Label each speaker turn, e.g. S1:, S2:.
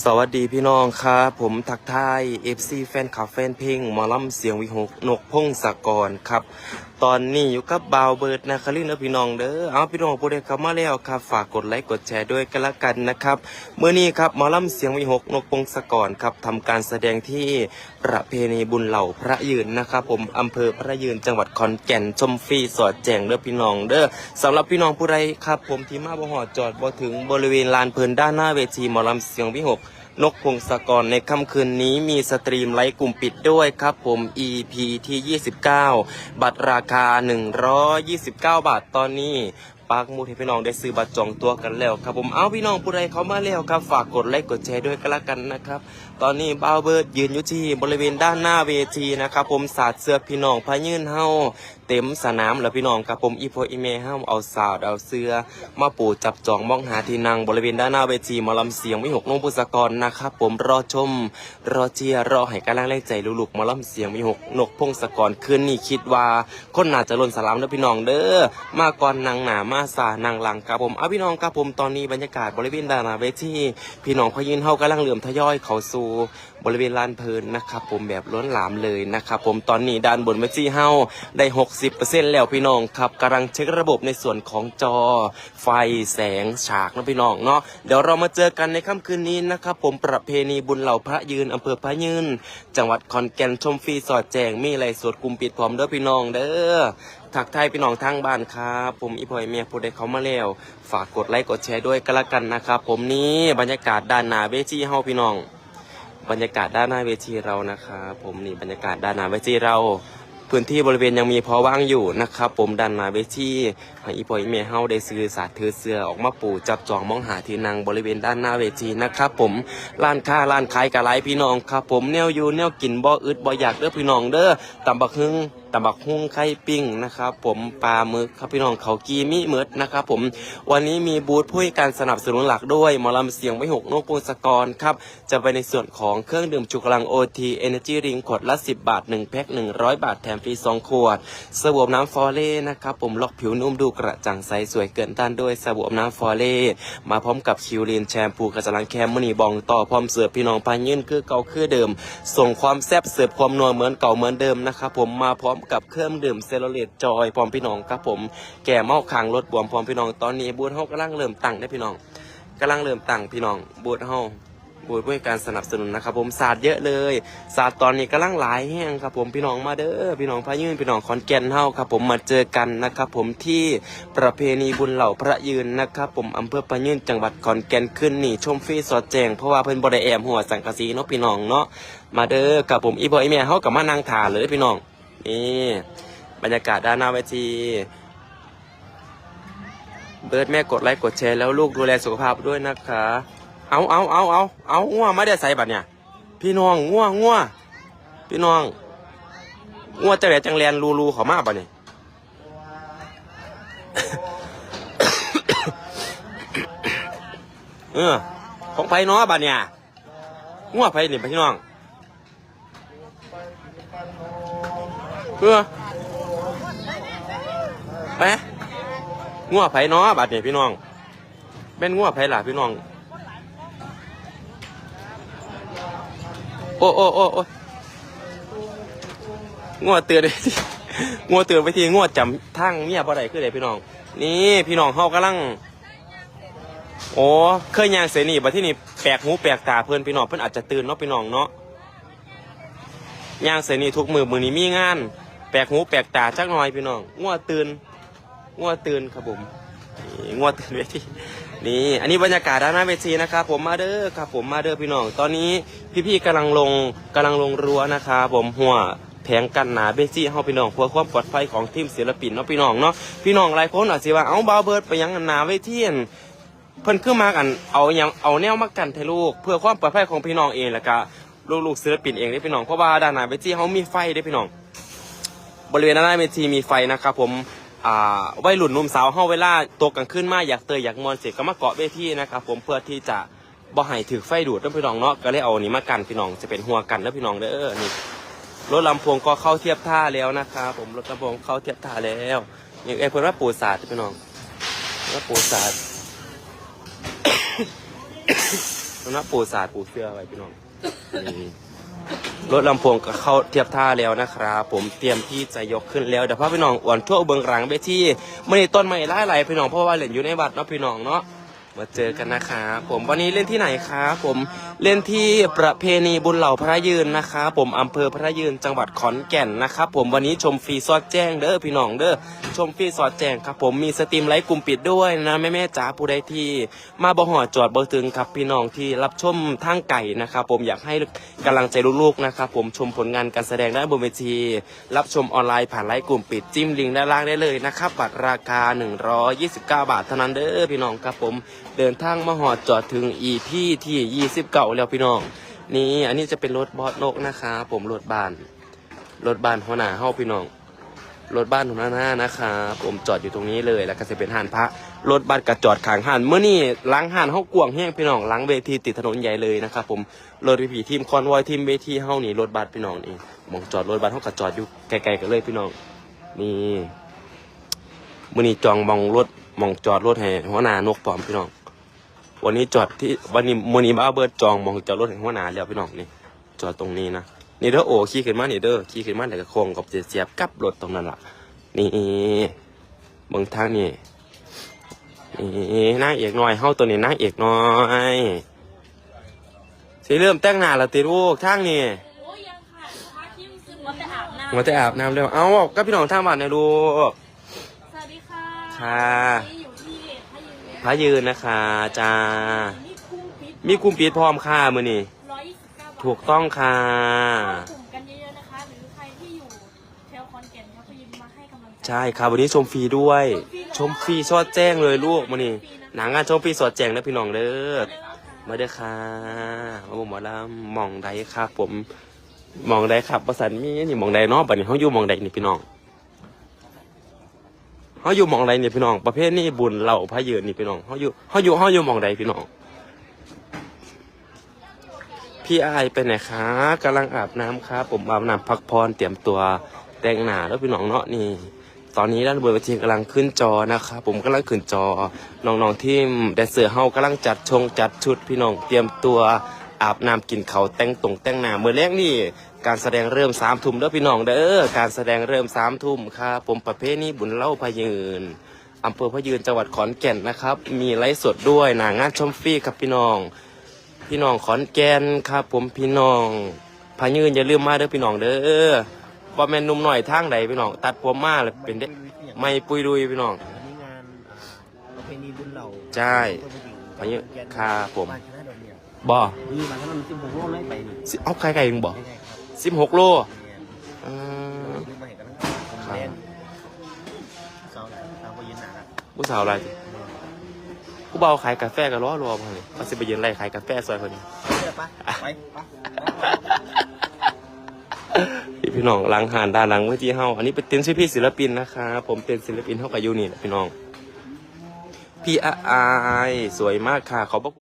S1: สวัสดีพี่น้องครับผมทักทาย FC แฟนคลับแฟนเพลงหมอลำเสียงวิหกนกพงศกรครับ ตอนนี้อยู่กับบาวเบิร์ดนะคลินและพี่น้องเด้อเอาพี่น้องผู้ใดเข้ามาแล้วครับฝากกดไลค์กดแชร์ด้วยกันละกันนะครับเมื่อนี้ครับหมอลำเสียงวิหกนกพงศกรครับทำการแสดงที่ประเพณีบุญเหล่าพระยืนนะครับผมอำเภอพระยืนจังหวัดขอนแก่นชมฟรีสอดแจงเด้อพี่น้องเด้อสำหรับพี่น้องผู้ใดครับ ผมที่มาบ่หอดจอดบ่ถึงบริเวณลานเพลินด้านหน้าเวทีหมอลำเสียงวิหก นกพงศกรในค่ำคืนนี้มีสตรีมไลฟ์กลุ่มปิดด้วยครับผม EP ที่ 29 บัตรราคา 129 บาทตอนนี้ปากมูให้พี่น้องได้ซื้อบัตรจองตัวกันแล้วครับผม เอาพี่น้องผู้ใดเขามาแล้วครับ ฝากกดไลค์กดแชร์ด้วยกันละกันนะครับตอนนี้บ้าวเบิร์ดยืนอยู่ที่บริเวณด้านหน้าเวทีนะครับผมสาดเสื้อพี่น้องพายื่นเฮาเต็มสนามแล้วพี่น้องครับผมอีโพอีเมเฮาเอาสาดเอาเสื้อมาปูจับจองมองหาที่นั่งบริเวณด้านหน้าเวทีหมอลำเสียงวิหกนงพุสกรนะครับผมรอชม รอเชียร์รอให้กำลังแรงใจลูกๆหมอลำเสียงวิหกนกพงศกรคืนนี้คิดว่าคนน่าจะล้นสลามเด้อพี่น้องเด้อมาก่อนนางหนามาสานางหลังครับผมเอาพี่น้องครับผมตอนนี้บรรยากาศบริเวณด้านหน้าเวทีพี่น้องพายินเฮากำลังเหลื่อมทยอยเขาสูบริเวณลานเพลินนะครับผมแบบล้นหลามเลยนะครับผมตอนนี้ด้านบนเวทีเฮาได้ 60%แล้วพี่น้องครับกำลังเช็คระบบในส่วนของจอ ไฟแสงฉากนะพี่น้องเนาะเดี๋ยวเรามาเจอกันในค่ำคืนนี้นะครับผมประเพณีบุญเหล่าพระยืนอำเภอพระยืน จังหวัดขอนแก่นชมฟรีสอดแจงมีอะไรสวดกลุ่มปิดพร้อมเด้อพี่น้องเด้อทักทายพี่น้องทางบ้านครับ ผมอีพอยเมียผู้ใดเขามาแล้ว ฝากกดไลค์กดแชร์ด้วยกันละกันนะครับผมนี้บรรยากาศด้านหน้าเวทีเฮาพี่น้อง บรรยากาศด้านหน้าเวทีเรานะครับผมนี่บรรยากาศด้านหน้าเวทีเรา พื้นที่บริเวณยังมีพอว่างอยู่นะครับผมด้านหน้าเวทีให้อีพอยเมเฮาได้ซื้อสาดถือเสื้อออกมาปูจับจองมองหาที่นั่งบริเวณด้านหน้าเวทีนะครับผมร้านค้าร้านขายกะไรพี่น้องครับผมแนวอยู่แนวกินบ่ออึดบ่ออยากเด้อพี่น้องเด้อตำบักฮึ่ง ตำบักฮุ้งไข่ปิ้งนะครับผมปลาหมึกครับพี่น้องเขากีมิเมิดนะครับผมวันนี้มีบูธผู้ให้การสนับสนุนหลักด้วยหมอลำเสียงไม่หกนกพงศกรครับจะไปในส่วนของเครื่องดื่มชูกำลัง OT Energy Drink ขวดละ 10 บาท 1แพ็ค100 บาทแถมฟรี2ขวดสบู่น้ำฟอเล่นะครับผมล็อกผิวนุ่มดูกระจ่างใสสวยเกินต้านด้วยสบู่น้ำฟอเล่มาพร้อมกับคิวลีนแชมพูกระจังแคมมณีบองต่อพร้อมเสิร์ฟพี่น้องพายื่นคือเก่าคือเดิม ส่งความแซ่บเสิร์ฟความนัวเหมือนเก่าเหมือนเดิมนะครับผมมาพร้อมกับเครื่องดื่มเซโลเลตจอยพร้อมพี่น้องครับผมแก่เมาคางรถบวมพร้อมพี่น้องตอนนี้บูธเฮากำลังเริ่มตั้งได้พี่น้องกำลังเริ่มตั้งพี่น้องบูธเฮาบูธด้วยการสนับสนุนนะครับผมศาสตร์เยอะเลยศาสตร์ตอนนี้กำลังหลายแห้งครับผมพี่น้องมาเด้อพี่น้องพายืนพี่น้องคอนแก่นเฮาครับผมมาเจอกันนะครับผมที่ประเพณีบุญเหล่าพระยืนนะครับผมอำเภอพะยืนจังหวัดขอนแก่นขึ้นนี่ชมฟรีสอดแจงเพราะว่าเพิ่นบ่ได้แอมหัวสังกะสีเนาะพี่น้องเนาะมาเด้อกับผมอีบอยแม่เฮากับมานั่งถ่าเลยพี่น้อง นี่บรรยากาศด้านหน้าเวที เบิร์ดแม่กดไลค์กดแชร์แล้วลูกดูแลสุขภาพด้วยนะคะ เอาเอาเอาเอาเอาง่วไม่ได้ใส่บัตรเนี่ย พี่น้องง่วง่วพี่น้องง่วจังแหลจังแลนรูรูเขามาบัตรเนี่ยเออของไผเนาะบัตรเนี่ยง่วไผนี่พี่น้อง เออไปง่วไผเนาะบัตรเนี่ยพี่น้องเป็นง่วไผล่ะพี่น้อง โอ้โอ้โอ้โอ้งัวเตือนไปที่งัวเตือนไปที่งัวจำทั้งเมียบ่ได้คือไดพี่น้อง นี่พี่น้องเฮากำลัง โอ้เคยยางเสนีบัดที่นี่แปลกหูแปลกตาเพื่อนพี่น้องเพื่อนอาจจะตื่นเนาะพี่น้องเนาะยางเสนีทุกมือมือนี้มีงาน แปลกหูแปลกตาจักหน่อยพี่น้องงัวตื่นงัวตื่นครับผมนี่งัวตื่นเวทีนี่อันนี้บรรยากาศด้านหน้าเวทีนะครับผมมาเด้อครับผมมาเด้อพี่น้อง ตอนนี้พี่ๆกำลังลงกำลังลงรั้วนะครับผมหัวแผงกันหนาเบจี้เฮาพี่น้องเพื่อความปลอดภัยของทีมศิลปินเนาะพี่น้องเนาะพี่น้องหลายคนอาจสิว่าเอ้าบาเบิร์ดไปยังหนาเวทีนเพิ่นขึ้นมากันเอายังเอาแนวมากันให้ลูก เพื่อความปลอดภัยของพี่น้องเองแล้วก็ลูกๆศิลปินเองเด้พี่น้องเพราะว่าด้านหน้าเวทีเฮามีไฟเด้พี่น้อง บริเวณด้านหน้าเวทีมีไฟนะครับผมอ่าวัยรุ่นหนุ่มสาวเฮาเวลาตกกลางคืนมาอยากเตยอยากมวนเสร็จก็มาเกาะเวทีนะครับผมเพื่อที่จะบ่ให้ถือไฟดูดด้อพี่น้องเนาะก็เลยเอานี้มากันพี่น้องจะเป็นหัวกันเด้อพี่น้องเด้อนี่รถลำโพงก็เข้าเทียบท่าแล้วนะครับผมรถลำโพงเข้าเทียบท่าแล้วอย่ไอ้เพิ่นว่าปูศาสตร์พี่น้องว่าปูศาสตร์ตรงนั้นปูสาดปูเสื้อไว้พี่น้องนี่ รถลำโพงก็เข้าเทียบท่าแล้วนะครับผมเตรียมที่จะยกขึ้นแล้วเดี๋ยวพาพี่น้องอ่อนทั่วเบืองรังไปที่ไม่ได้ต้นไม้ไล่ไหลพี่น้องเพราะว่าเหรียญอยู่ในบัดเนาะพี่น้องเนาะมาเจอกันนะครับผมวันนี้เล่นที่ไหนครับผมเล่นที่ประเพณีบุญเหล่าพระยืนนะครับผมอำเภอพระยืนจังหวัดขอนแก่นนะครับผมวันนี้ชมฟรีซอดแจ้งเด้อพี่น้องเด้อชมฟรีซอดแจ้งครับผมมีสตรีมไลฟ์กลุ่มปิดด้วยนะแม่แม่จ๋าผู้ใดที่มาบ่หอจอดบ่ถึงครับพี่น้องที่รับชมทางไก่นะครับผมอยากให้กำลังใจลูกๆนะครับผมชมผลงานการแสดงได้บนเวที รับชมออนไลน์ผ่านไลฟ์กลุ่มปิดจิ้มลิงก์ด้านล่างได้เลยนะครับบัตรราคา 129 บาทเท่านั้นเด้อพี่น้องครับผมเดินทางมาหอจอดถึง EP ที่ 29แล้วพี่น้อง นี่อันนี้จะเป็นรถบอสนกนะครับผมรถบ้าน รถบ้านหัวหน้าเฮาพี่น้อง รถบ้านของหน้านะครับผมจอดอยู่ตรงนี้เลย แล้วก็จะเป็นห้านพระ รถบัสก็จอดขางห้านเมื่อนี่ล้างห้านเฮากวงแห้งพี่น้องล้างเวทีติดถนนใหญ่เลยนะครับผม รถพี่ทีมคอนวอยทีมเวทีเฮานี่รถบัสพี่น้องนี่มองจอดรถบัสเฮาก็จอดอยู่ไกลๆกันเลยพี่น้อง นี่มื่อนี้จองมองรถมองจอดรถให้หัวหน้านกปลอมพี่น้อง วันนี้จอดที่วันนี้มื่อนี้บ้าเบิร์ดจองมองจอดรถให้หัวหน้าแล้วพี่น้องนี่จอดตรงนี้นะนี่เด้อโอ้ขี่ขึ้นมานี่เด้อขี่ขึ้นมาแต่ก็โค้งกับเสียบกับรถตรงนั้นล่ะ นี่เบิ่งทางนี่นี่นางเอกน้อยเฮาตัวนี้นางเอกน้อยสิเริ่มแต่งหน้าแล้วติลูกทางนี่
S2: โอ้ยยังค่ะพระคิมซึมมาแต่อาบน้ำ
S1: มาแต่อาบน้ำเร็วเอาบอกกับพี่น้องทางบ้านหนะลูก
S2: สวัสดีค่ะ
S1: ค่ะ
S2: นี่อยู่ที่ พระยืน
S1: พระยืนนะคะจ้า
S2: นี่คู่ปิด
S1: มีกลุ่มปิดพร้อมค่ะมื้อนี้
S2: ร้อยยี่สิบเก้าบาท
S1: ถูกต้องค่ะ
S2: เข้ากลุ่มกันเยอะๆนะคะ หรือใครที่อยู่แถวคอนแก่นครับพระยืนมาให้กำลังใจ
S1: ใช่ค่ะวันนี้ชมฟรีด้วย ชมฟรีสอดแจ้งเลยลูกมื้อนี้หนังงานชมฟรีสอดแจ้งนะพี่น้องเด้อมาเด้อค่ะมาบอกหมอลำหมองใดครับผมหมองใดครับประสันมีนี่หมองใดเนาะบัดนี้เขาอยู่หมองใดนี่พี่น้อง เขาอยู่หมองใดนี่ยพี่น้อง ประเภทนี้บุญเหล่าพระยืนนี่พี่น้องเขาอยู่เขาอยู่เขาอยู่หมองใดพี่น้อง พี่อายไปไหนคะกำลังอาบน้ำครับผมอาบน้ำพักพรเตรียมตัวแต่งหน้าแล้วพี่น้องเนาะนี่ ตอนนี้ด้านบนเวทีกำลังขึ้นจอนะครับผมกำลังขึ้นจอน้องๆที่แดนเซอร์เฮากำลังจัดชงจัดชุดพี่น้องเตรียมตัวอาบน้ำกินเขาวแต่งตรงแต่งหน้าเมื่อแรกนี่ การแสดงเริ่มสามทุ่มเด้อพี่น้องเด้อการแสดงเริ่มสามทุ่มครับผมประเภทนี้บุญเล่าพะยืนอำเภอพะยืนจังหวัดขอนแก่นนะครับ มีไลฟ์สดด้วยหนางานชมฟรีครับพี่น้อง พี่น้องขอนแก่นครับผมพี่น้องพะยืนอย่าลืมมาเด้อพี่น้องเด้อบ่แม่นหนุ่มหน่อยทางใดพี่น้อง ตัดผมมาแล้วเป็นเด็กไม่ปุยดุยพี่น้อง
S3: วันนี้งานอ่าประเพณีบุญเหล่า
S1: ใช่
S3: พ
S1: พะยุครับผม
S3: บ้านชนะดอนเนี่ย
S1: บ่
S3: มีมาทั้งนั้นสิบหกโลไล่ไปนี่
S1: สิเอาใครไก่มึงบ่
S3: ใช่ครับ
S1: สิบหกโล
S3: เนี่ย
S1: อืม
S3: ซื้อมาให้กันทั้งผม
S1: ครับ
S3: เล่นสาวสาวก็ยืนหนาละ
S1: ผู้สาวอะไรผู้เบาขายกาแฟก็ล้อรวมเลยเขาสิไปยืนไล่ขายกาแฟซอยคนนี้
S3: เชื่อปะไปปะ
S1: พี่พี่น้องหล้างหานด้านหลังเวทีเฮาอันนี้เป็นเต็นท์ชื่อพี่ศิลปินนะคะผมเป็นศิลปินเฮากับยูนี่แหละพี่น้องพี่อาอายสวยมากค่ะขอบพระคุณ